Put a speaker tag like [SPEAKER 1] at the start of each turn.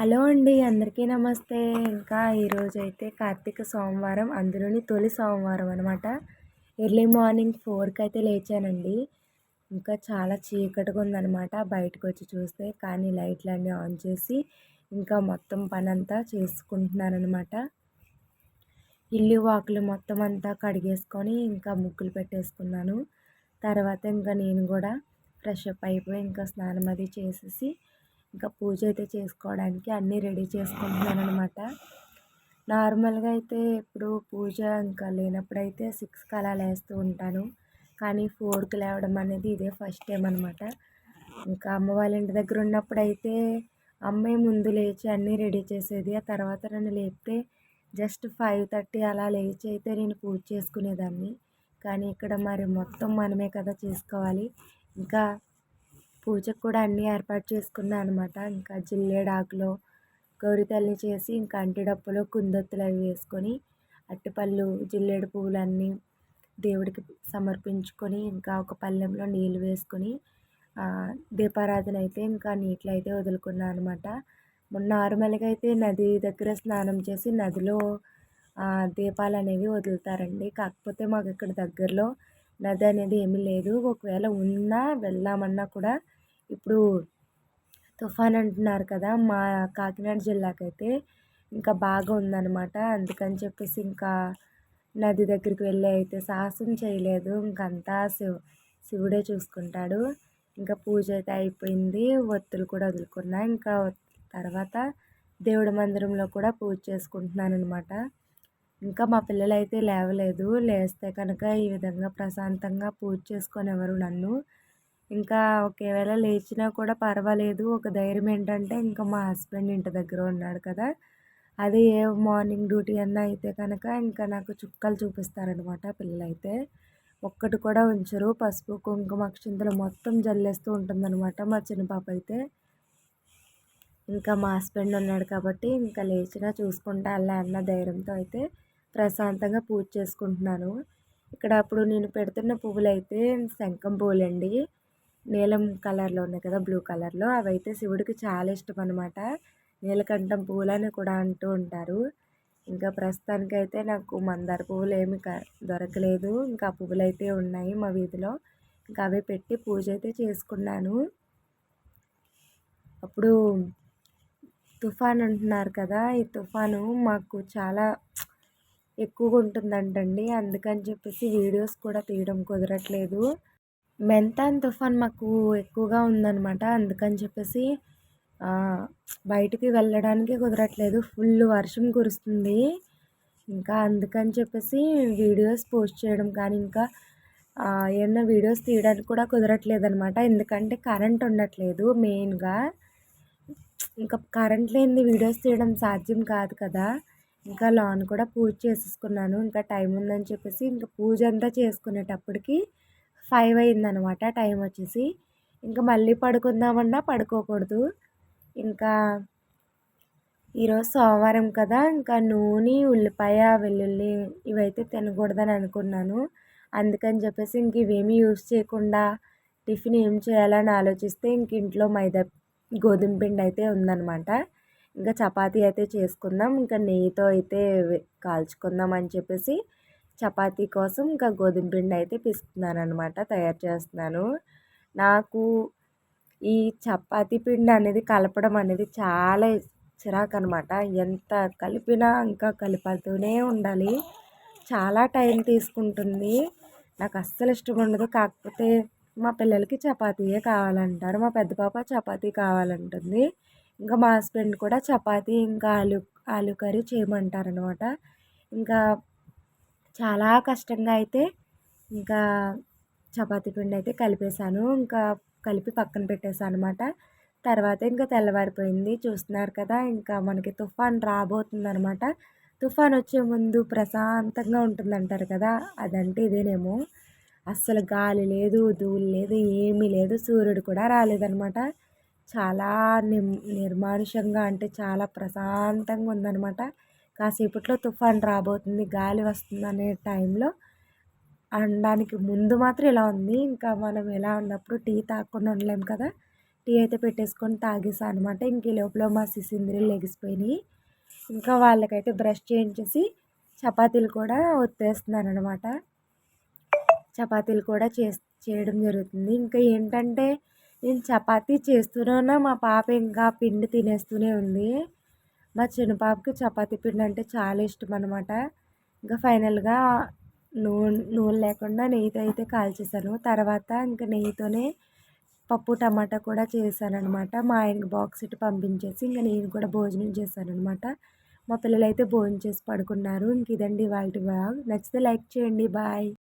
[SPEAKER 1] Hello అండి అందరికీ నమస్తే. ఇంకా ఈరోజు అయితే కార్తీక సోమవారం అందులోని తొలి సోమవారం అనమాట ఎర్లీ మార్నింగ్ ఫోర్కి అయితే లేచానండి. ఇంకా చాలా చీకటిగా ఉందనమాట బయటకు వచ్చి చూస్తే కానీ లైట్లన్నీ ఆన్ చేసి ఇంకా మొత్తం పని అంతా చేసుకుంటున్నాను అనమాట ఇల్లు వాకులు మొత్తం అంతా కడిగేసుకొని ఇంకా ముగ్గులు పెట్టేసుకున్నాను. తర్వాత ఇంకా నేను కూడా ఫ్రెష్ అప్ అయిపోయి ఇంకా స్నానం అది చేసేసి ఇంకా పూజ అయితే చేసుకోవడానికి అన్నీ రెడీ చేసుకుంటున్నాను అనమాట నార్మల్గా అయితే ఇప్పుడు పూజ ఇంకా లేనప్పుడైతే సిక్స్కి అలా లేస్తూ ఉంటాను. కానీ ఫోర్కి లేవడం అనేది ఇదే ఫస్ట్ టైం అనమాట ఇంకా అమ్మ వాళ్ళ ఇంటి దగ్గర ఉన్నప్పుడు అయితే అమ్మాయి ముందు లేచి అన్నీ రెడీ చేసేది. ఆ తర్వాత నన్ను లేపితే జస్ట్ ఫైవ్ థర్టీ అలా లేచి అయితే నేను పూజ చేసుకునేదాన్ని. కానీ ఇక్కడ మరి మొత్తం మనమే కదా చేసుకోవాలి. ఇంకా పూజకు కూడా అన్నీ ఏర్పాటు చేసుకున్నాను అనమాట ఇంకా జిల్లేడాకులో గౌరీ తల్లిని చేసి ఇంకా అంటిడప్పులో కుందొత్తులు అవి వేసుకొని అట్టిపళ్ళు జిల్లేడు పువ్వులన్నీ దేవుడికి సమర్పించుకొని ఇంకా ఒక పళ్ళెంలో నీళ్ళు వేసుకొని దీపారాధన అయితే ఇంకా నీటిలో అయితే వదులుకున్నాను అనమాట నార్మల్గా అయితే నది దగ్గర స్నానం చేసి నదిలో దీపాలు అనేవి వదులుతారండి. కాకపోతే మాకు ఇక్కడ దగ్గరలో నది అనేది ఏమీ లేదు. ఒకవేళ ఉన్నా వెళ్దామన్నా కూడా ఇప్పుడు తుఫాన్ అంటున్నారు కదా మా కాకినాడ జిల్లాకైతే ఇంకా బాగా ఉందన్నమాట. అందుకని చెప్పేసి ఇంకా నది దగ్గరికి వెళ్ళి అయితే సాహసం చేయలేదు. ఇంకంతా శివ శివుడే చూసుకుంటాడు. ఇంకా పూజ అయితే అయిపోయింది. ఒత్తులు కూడా వదులుకున్నా. ఇంకా తర్వాత దేవుడి మందిరంలో కూడా పూజ చేసుకుంటున్నాను అనమాట ఇంకా మా పిల్లలు అయితే లేవలేదు. లేస్తే కనుక ఈ విధంగా ప్రశాంతంగా పూజ చేసుకొని ఎవరు నన్ను. ఇంకా ఒకవేళ లేచినా కూడా పర్వాలేదు. ఒక ధైర్యం ఏంటంటే ఇంకా మా హస్బెండ్ ఇంటి దగ్గర ఉన్నాడు కదా. అది ఏ మార్నింగ్ డ్యూటీ అన్నా అయితే కనుక ఇంకా నాకు చుక్కలు చూపిస్తారనమాట పిల్లలైతే. ఒక్కటి కూడా ఉంచరు. పసుపు కుంకుమ అక్షింతలు మొత్తం జల్లేస్తూ ఉంటుందన్నమాట మా చిన్న పాప అయితే. ఇంకా మా హస్బెండ్ ఉన్నాడు కాబట్టి ఇంకా లేచినా చూసుకుంటా అలా అన్న ధైర్యంతో అయితే ప్రశాంతంగా పూజ చేసుకుంటున్నాను. ఇక్కడ అప్పుడు నేను పెడుతున్న పువ్వులు అయితే శంఖం పువ్వులండి నీలం కలర్లో ఉన్నాయి కదా బ్లూ కలర్లో. అవి అయితే శివుడికి చాలా ఇష్టం అనమాట నీలకంఠం పువ్వులని కూడా అంటూ ఉంటారు. ఇంకా ప్రస్తుతానికి అయితే నాకు మందార పువ్వులు ఏమి దొరకలేదు. ఇంకా పువ్వులు అయితే ఉన్నాయి మా వీధిలో. ఇంకా అవి పెట్టి పూజ అయితే చేసుకున్నాను. అప్పుడు తుఫాన్ అంటున్నారు కదా ఈ తుఫాను మాకు చాలా ఎక్కువగా ఉంటుందంటండి. అందుకని చెప్పేసి వీడియోస్ కూడా తీయడం కుదరట్లేదు. మెంతాన్ తుఫాన్ మాకు ఎక్కువగా ఉందన్నమాట. అందుకని చెప్పేసి బయటికి వెళ్ళడానికి కుదరట్లేదు. ఫుల్ వర్షం కురుస్తుంది. ఇంకా అందుకని చెప్పేసి వీడియోస్ పోస్ట్ చేయడం కానీ ఇంకా ఏమైనా వీడియోస్ తీయడానికి కూడా కుదరట్లేదు అనమాట ఎందుకంటే కరెంట్ ఉండట్లేదు మెయిన్గా. ఇంకా కరెంట్ లేని వీడియోస్ తీయడం సాధ్యం కాదు కదా. ఇంకా లాన్ కూడా పూజ చేసేసుకున్నాను. ఇంకా టైం ఉందని చెప్పేసి ఇంకా పూజ అంతా చేసుకునేటప్పటికి ఫైవ్ అయిందనమాట టైం వచ్చేసి. ఇంకా మళ్ళీ పడుకుందామన్నా పడుకోకూడదు. ఇంకా ఈరోజు సోమవారం కదా ఇంకా నూనె ఉల్లిపాయ వెల్లుల్లి ఇవైతే తినకూడదని అనుకున్నాను. అందుకని చెప్పేసి ఇంక ఇవేమీ యూస్ చేయకుండా టిఫిన్ ఏం చేయాలని ఆలోచిస్తే ఇంక ఇంట్లో మైదా గోధుమ పిండి అయితే ఉందన్నమాట ఇంకా చపాతీ అయితే చేసుకుందాం. ఇంకా నెయ్యితో అయితే కాల్చుకుందాం అని చెప్పేసి చపాతీ కోసం ఇంకా గోధుమ పిండి అయితే పిసుకుతున్నాను అనమాట తయారు చేస్తున్నాను. నాకు ఈ చపాతీ పిండి అనేది కలపడం అనేది చాలా చిరాకు అనమాట ఎంత కలిపినా ఇంకా కలుపుతూనే ఉండాలి. చాలా టైం తీసుకుంటుంది. నాకు అస్సలు ఇష్టం ఉండదు. కాకపోతే మా పిల్లలకి చపాతీయే కావాలంటారు. మా పెద్ద పాప చపాతీ కావాలంటుంది. ఇంకా మా హస్బెండ్ కూడా చపాతి ఇంకా ఆలు ఆలు కర్రీ చేయమంటారనమాట. ఇంకా చాలా కష్టంగా అయితే ఇంకా చపాతీ పిండి అయితే కలిపేసాను ఇంకా కలిపి పక్కన పెట్టేసాను అనమాట తర్వాత ఇంకా తెల్లవారిపోయింది. చూస్తున్నారు కదా ఇంకా మనకి తుఫాన్ రాబోతుంది అనమాట తుఫాన్ వచ్చే ముందు ప్రశాంతంగా ఉంటుంది అంటారు కదా అదంటే ఇదేనేమో. అస్సలు గాలి లేదు ధూళి లేదు ఏమీ లేదు. సూర్యుడు కూడా రాలేదనమాట. చాలా నిమ్ నిర్మానుషంగా అంటే చాలా ప్రశాంతంగా ఉందన్నమాట. కాసేపట్లో తుఫాన్ రాబోతుంది గాలి వస్తుంది అనే టైంలో అనడానికి ముందు మాత్రం ఇలా ఉంది. ఇంకా మనం ఎలా ఉన్నప్పుడు టీ తాగకుండా ఉండలేము కదా. టీ అయితే పెట్టేసుకొని తాగేసాను అనమాట ఇంక ఈ లోపల మా సిసింద్రి లెగిసిపోయినాయి. ఇంకా వాళ్ళకైతే బ్రష్ చేయించేసి చపాతీలు కూడా ఒత్తేస్తున్నాను అనమాట చపాతీలు కూడా చే చేయడం జరుగుతుంది. ఇంకా ఏంటంటే నేను చపాతీ చేస్తూనే మా పాప ఇంకా పిండి తినేస్తూనే ఉంది. మా చిన్న పాపకి చపాతీ పిండి అంటే చాలా ఇష్టం అనమాట ఇంకా ఫైనల్గా నూనె నూనె లేకుండా నెయ్యితో అయితే కాల్చేసాను తర్వాత ఇంకా నెయ్యితోనే పప్పు టమాటా కూడా చేశాను అనమాట మా ఆయనకి బాక్స్ ఇటు పంపించేసి ఇంకా నేను కూడా భోజనం చేశాను అనమాట మా పిల్లలు అయితే భోజనం చేసి పడుకున్నారు. ఇంక ఇదండి వాళ్ళ బ్లాగ్ నచ్చితే లైక్ చేయండి. బాయ్.